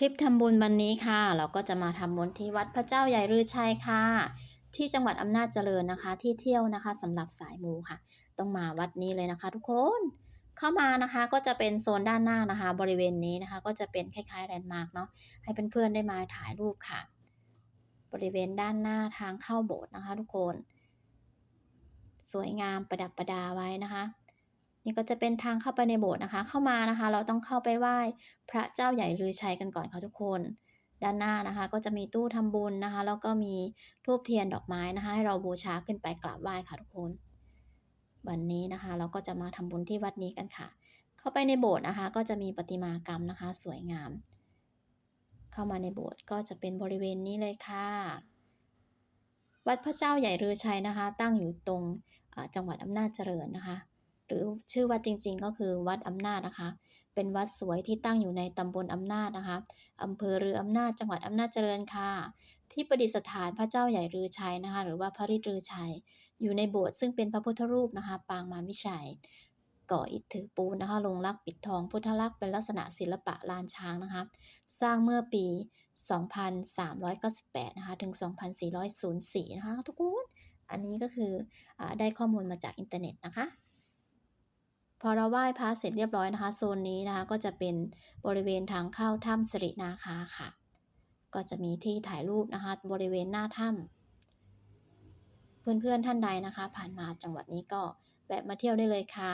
คลิปทำบุญวันนี้ค่ะ เราก็จะมาทำบุญที่วัดพระเจ้าใหญ่รือชัยค่ะ ที่จังหวัดอำนาจเจริญนะคะ ที่เที่ยวนะคะสำหรับสายมูค่ะ ต้องมาวัดนี้เลยนะคะ ทุกคน เข้ามานะคะก็จะเป็นโซนด้านหน้านะคะ บริเวณนี้นะคะ ก็จะเป็นคล้ายๆแลนด์มาร์กเนาะให้เพื่อนๆได้มาถ่ายรูปค่ะ บริเวณด้านหน้าทางเข้าโบสถ์นะคะ ทุกคน สวยงามประดับประดาไว้นะคะ นี่ก็จะเป็นทางเข้าไปในโบสถ์นะคะ เข้ามานะคะ เราต้องเข้าไปไหว้พระเจ้าใหญ่ลือชัยกันก่อนค่ะทุกคน ด้านหน้านะคะ ก็จะมีตู้ทำบุญนะคะ แล้วก็มีทูบเทียนดอกไม้นะคะ ให้เราบูชาขึ้นไปกราบไหว้ค่ะทุกคน วันนี้นะคะ เราก็จะมาทำบุญที่วัดนี้กันค่ะ เข้าไปในโบสถ์นะคะ ก็จะมีประติมากรรมนะคะ สวยงาม เข้ามาในโบสถ์ก็จะเป็นบริเวณนี้เลยค่ะวัดพระเจ้าใหญ่รือชัยนะคะ ตั้งอยู่ตรงจังหวัดอำนาจเจริญนะคะ หรือชื่อวัดจริงๆ ก็คือวัดอำนาจนะคะ เป็นวัดสวยที่ตั้งอยู่ในตำบลอำนาจนะคะอำเภอเรืออำนาจจังหวัดอำนาจเจริญค่ะ ที่ประดิษฐานพระเจ้าใหญ่รือชัยนะคะ หรือว่าพระฤทธิ์รือชัย อยู่ในโบสถ์ซึ่งเป็นพระพุทธรูปนะคะ ปางมารวิชัยก่ออิฐถือปูนนะคะ ลงรักปิดทองพุทธลักษณ์เป็นลักษณะศิลปะลานช้างนะคะ สร้างเมื่อปี 2398 นะคะ ถึง 2404 นะคะทุกคน อันนี้ก็คืออได้ข้อมูลมาจากอินเทอร์เน็ตนะคะ พอเราไหว้พระเสร็จเรียบร้อยนะคะโซนนี้นะคะก็จะเป็นบริเวณทางเข้าถ้ำสิรินาคาค่ะ ก็จะมีที่ถ่ายรูปนะคะบริเวณหน้าถ้ำเพื่อนๆท่านใดนะคะ ผ่านมาจังหวัดนี้ก็แวะมาเที่ยวได้เลยค่ะ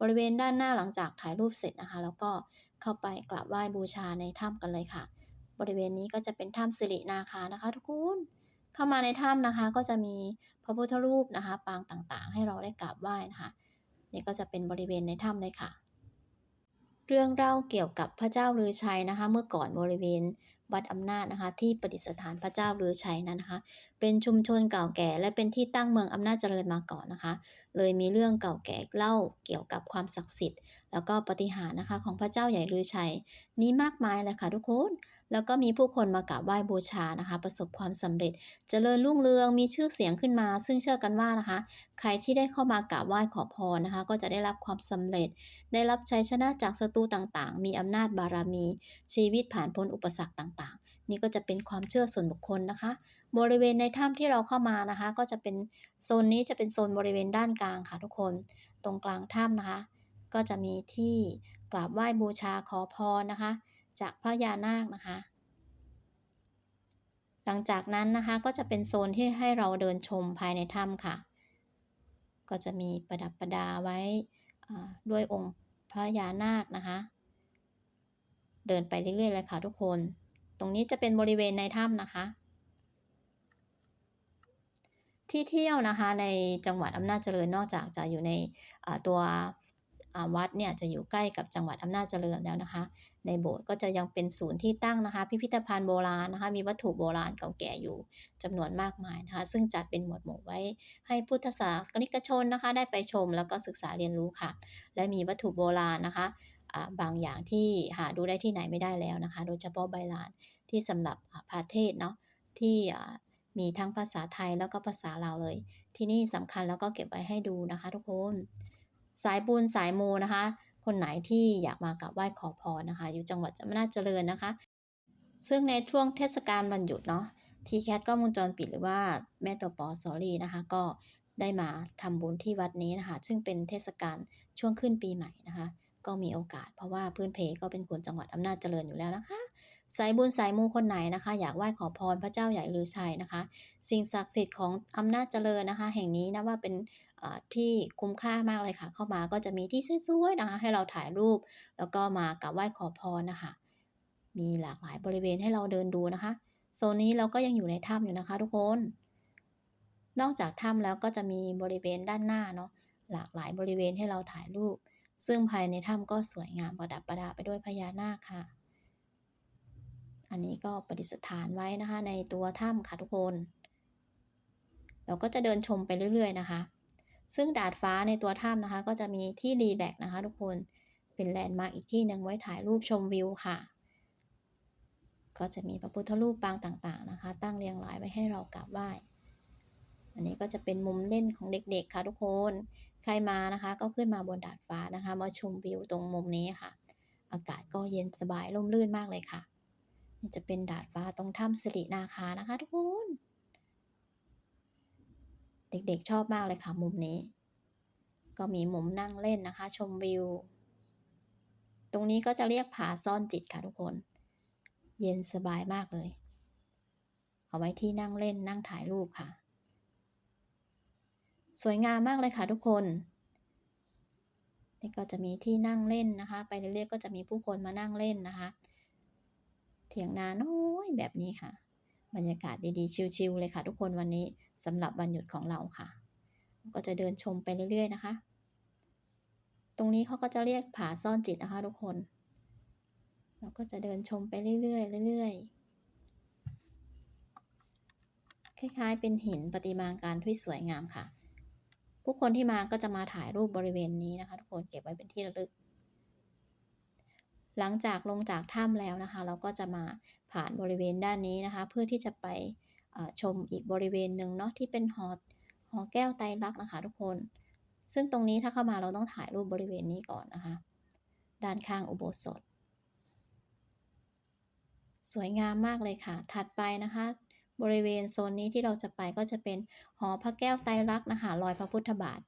บริเวณด้านหน้าหลังจากถ่ายรูปเสร็จนะคะ แล้วก็เข้าไปกราบไหว้บูชาในถ้ำกันเลยค่ะ บริเวณนี้ก็จะเป็นถ้ำสิรินาคานะคะ ทุกคนเข้ามาในถ้ำนะคะก็จะมีพระพุทธรูปนะคะ ปางต่างๆ ให้เราได้กราบไหว้นะคะ นี่ก็จะเป็นบริเวณในถ้ำเลยค่ะ เรื่องเล่าเกี่ยวกับพระเจ้าลือชัยนะคะ เมื่อก่อนบริเวณวัดอำนาจนะคะ ที่ประดิษฐานพระเจ้าลือชัยนั้นนะคะ เป็นชุมชนเก่าแก่และเป็นที่ตั้งเมืองอำนาจเจริญมาก่อนนะคะ เลยมีเรื่องเก่าแก่เล่าเกี่ยวกับความศักดิ์สิทธิ์ แล้วก็ปฏิหาริย์นะคะของพระเจ้าใหญ่ลือชัย นี้มากมายเลยค่ะทุกคนแล้วก็มีผู้คนมากราบไหว้บูชานะคะ ประสบความสำเร็จเจริญรุ่งเรืองมีชื่อเสียงขึ้นมา ซึ่งเชื่อกันว่านะคะ ใครที่ได้เข้ามากราบไหว้ขอพรนะคะ ก็จะได้รับความสำเร็จ ได้รับชัยชนะจากศัตรูต่างๆ มีอำนาจบารมี ชีวิตผ่านพ้นอุปสรรคต่างๆ นี่ก็จะเป็นความเชื่อส่วนบุคคลนะคะ บริเวณในถ้ำที่เราเข้ามานะคะ ก็จะเป็นโซนนี้จะเป็นโซนบริเวณด้านกลางค่ะทุกคน ตรงกลางถ้ำนะคะ ก็จะมีที่กราบไหว้บูชาขอพรนะคะ จากพระยานาคนะคะ หลังจากนั้นนะคะก็จะเป็นโซนที่ให้เราเดินชมภายในถ้ำค่ะ ก็จะมีประดับประดาไว้ด้วยองค์พระยานาคนะคะ เดินไปเรื่อยๆเลยค่ะทุกคน ตรงนี้จะเป็นบริเวณในถ้ำนะคะ ที่เที่ยวนะคะในจังหวัดอำนาจเจริญนอกจากจะอยู่ในตัว วัดเนี่ยจะอยู่ใกล้กับจังหวัดอำนาจเจริญแล้วนะคะ ในโบสถ์ก็จะยังเป็นศูนย์ที่ตั้งนะคะ พิพิธภัณฑ์โบราณนะคะ มีวัตถุโบราณเก่าแก่อยู่จำนวนมากมายนะคะ ซึ่งจัดเป็นหมวดหมู่ไว้ ให้พุทธศาสนิกชนนะคะ ได้ไปชมแล้วก็ศึกษาเรียนรู้ค่ะ และมีวัตถุโบราณนะคะบางอย่างที่หาดูได้ที่ไหนไม่ได้แล้วนะคะ โดยเฉพาะใบลานที่สำหรับพาเทศเนาะที่มีทั้งภาษาไทยแล้วก็ภาษาลาวเลย ที่นี่สำคัญแล้วก็เก็บไว้ให้ดูนะคะ ทุกคน สายบุญสายมูนะคะ คนไหนที่อยากมากราบไหว้ขอพรนะคะ อยู่จังหวัดอำนาจเจริญนะคะ ซึ่งในช่วงเทศกาลวันหยุดเนาะทีแคทก็มุงจรปิดหรือว่าแม่ตัวปอสอรี่นะคะ ก็ได้มาทำบุญที่วัดนี้นะคะ ซึ่งเป็นเทศกาลช่วงขึ้นปีใหม่นะคะ ก็มีโอกาสเพราะว่าพื้นเพก็เป็นคนจังหวัดอำนาจเจริญอยู่แล้วนะคะ สายบุญสายมูคนไหนนะคะ อยากไหว้ขอพรพระเจ้าใหญ่ลือชัยนะคะ สิ่งศักดิ์สิทธิ์ของอำนาจเจริญนะคะ แห่งนี้นะว่าเป็นที่คุ้มค่ามากเลยค่ะ เข้ามาก็จะมีที่สวยๆนะคะ ให้เราถ่ายรูป แล้วก็มากราบไหว้ขอพรนะคะ มีหลากหลายบริเวณให้เราเดินดูนะคะโซนนี้เราก็ยังอยู่ในถ้ำอยู่นะคะ ทุกคน นอกจากถ้ำแล้วก็จะมีบริเวณด้านหน้าเนาะหลากหลายบริเวณให้เราถ่ายรูป ซึ่งภายในถ้ำก็สวยงามประดับประดาไปด้วยพญานาคค่ะ อันนี้ก็ประดิษฐานไว้นะคะ ในตัวถ้ำค่ะทุกคน เราก็จะเดินชมไปเรื่อย ๆ นะคะ ซึ่งดาดฟ้าในตัวถ้ำนะคะ ก็จะมีที่รีแลกซ์นะคะ ทุกคนเป็นแลนด์มาร์กอีกที่หนึ่งไว้ถ่ายรูปชมวิวค่ะ ก็จะมีพระพุทธรูปปางต่างๆนะคะ ตั้งเรียงรายไว้ให้เรากราบไหว้อันนี้ก็จะเป็นมุมเล่นของเด็กๆค่ะทุกคน ใครมานะคะ ก็ขึ้นมาบนดาดฟ้านะคะ มาชมวิวตรงมุมนี้ค่ะ อากาศก็เย็นสบายร่มรื่นมากเลยค่ะ นี่จะเป็นดาดฟ้าตรงถ้ำสิรินาคานะคะทุกคน เด็กๆชอบมากเลยค่ะมุมนี้ ก็มีมุมนั่งเล่นนะคะ ชมวิว ตรงนี้ก็จะเรียกผาซ่อนจิตค่ะทุกคน เย็นสบายมากเลย เอาไว้ที่นั่งเล่นนั่งถ่ายรูปค่ะ สวยงามมากเลยค่ะทุกคนนี่ก็จะมีที่นั่งเล่นนะคะ ไปเรื่อยๆก็จะมีผู้คนมานั่งเล่นนะคะ เถียงนาน้อยแบบนี้ค่ะ บรรยากาศดีๆ ชิลๆเลยค่ะ ทุกคนวันนี้สำหรับวันหยุดของเราค่ะ ก็จะเดินชมไปเรื่อยๆนะคะ ตรงนี้เขาก็จะเรียกผาซ่อนจิตนะคะ ทุกคน เราก็จะเดินชมไปเรื่อยๆเรื่อยๆคล้ายๆ เป็นหินประติมากรรมที่สวยงามค่ะ ผู้คนที่มาก็จะมาถ่ายรูปบริเวณนี้นะคะ ทุกคนเก็บไว้เป็นที่ระลึก หลังจากลงจากถ้ำแล้วนะคะ เราก็จะมาผ่านบริเวณด้านนี้นะคะ เพื่อที่จะไปชมอีกบริเวณหนึ่งเนาะที่เป็นหอหอแก้วไตรลักษณ์นะคะทุกคน ซึ่งตรงนี้ถ้าเข้ามาเราต้องถ่ายรูปบริเวณนี้ก่อนนะคะ ด้านข้างอุโบสถ สวยงามมากเลยค่ะ ถัดไปนะคะ บริเวณโซนนี้ที่เราจะไปก็จะเป็นหอพระแก้วไตรลักษณ์นะคะรอยพระพุทธบาท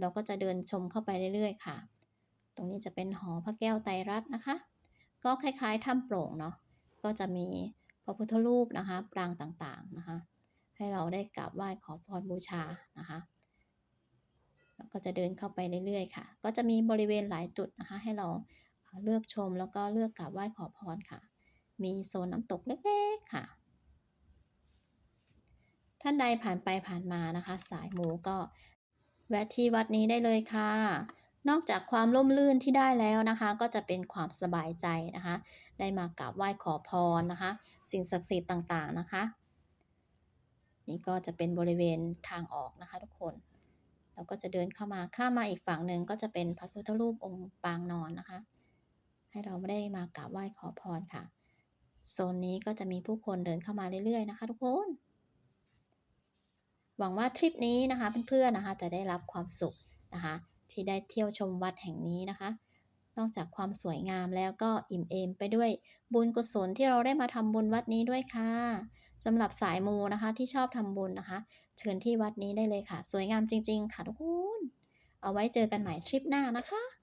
เราก็จะเดินชมเข้าไปเรื่อยๆค่ะ ตรงนี้จะเป็นหอพระแก้วไตรรัตน์นะคะ ก็คล้ายๆถ้ำโปร่งเนาะก็จะมีพระพุทธรูปนะคะปรางต่างๆนะคะ ให้เราได้กราบไหว้ขอพรบูชานะคะแล้วก็จะเดินเข้าไปเรื่อยๆค่ะ ก็จะมีบริเวณหลายจุดนะคะ ให้เราเลือกชมแล้วก็เลือกกราบไหว้ขอพรค่ะ มีโซนน้ำตกเล็กๆค่ะ ท่านใดผ่านไปผ่านมานะคะ สายหมูก็แวะที่วัดนี้ได้เลยค่ะ นอกจากความร่มรื่นที่ได้แล้วนะคะ ก็จะเป็นความสบายใจนะคะ ได้มากราบไหว้ขอพรนะคะ สิ่งศักดิ์สิทธิ์ต่างๆนะคะ นี่ก็จะเป็นบริเวณทางออกนะคะทุกคน เราก็จะเดินเข้ามาข้ามมาอีกฝั่งหนึ่งก็จะเป็นพระพุทธรูปองค์ปางนอนนะคะ ให้เราไม่ได้มากราบไหว้ขอพรค่ะโซนนี้ก็จะมีผู้คนเดินเข้ามาเรื่อยๆนะคะทุกคนหวังว่าทริปนี้นะคะเพื่อนๆนะคะจะได้รับความสุขนะคะ ที่ได้เที่ยวชมวัดแห่งนี้นะคะ นอกจากความสวยงามแล้วก็อิ่มเอมไปด้วยบุญกุศลที่เราได้มาทำบุญวัดนี้ด้วยค่ะสำหรับสายมูนะคะที่ชอบทำบุญนะคะ เชิญที่วัดนี้ได้เลยค่ะ สวยงามจริง ๆ ค่ะทุกคน เอาไว้เจอกันใหม่ทริปหน้านะคะ